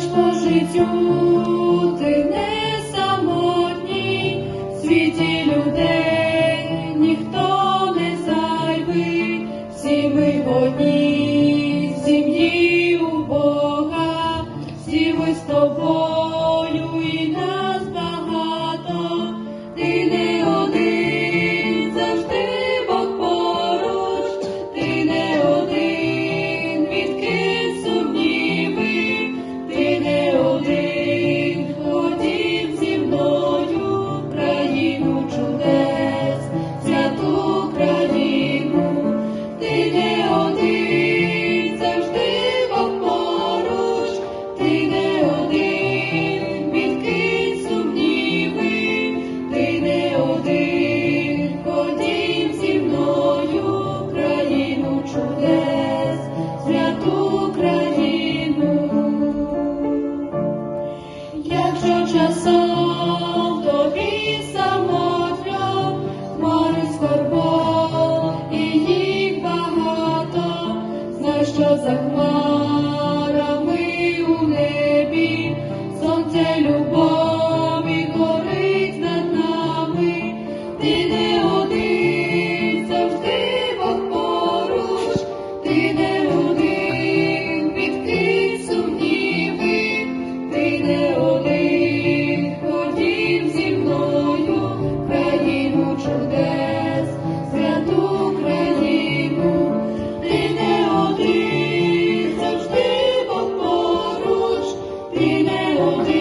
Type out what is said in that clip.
йдеш життю, не самотній, світі людей ніхто не зайвий, всі ми в сім'ї у Бога, всі ви з тобою. За хмарами у небі, сонце любові горить над нами, ти не один, завжди Бог поруч, ти не один, відкрий сумніви, ти не один, ходім зі мною, країну чудес, ти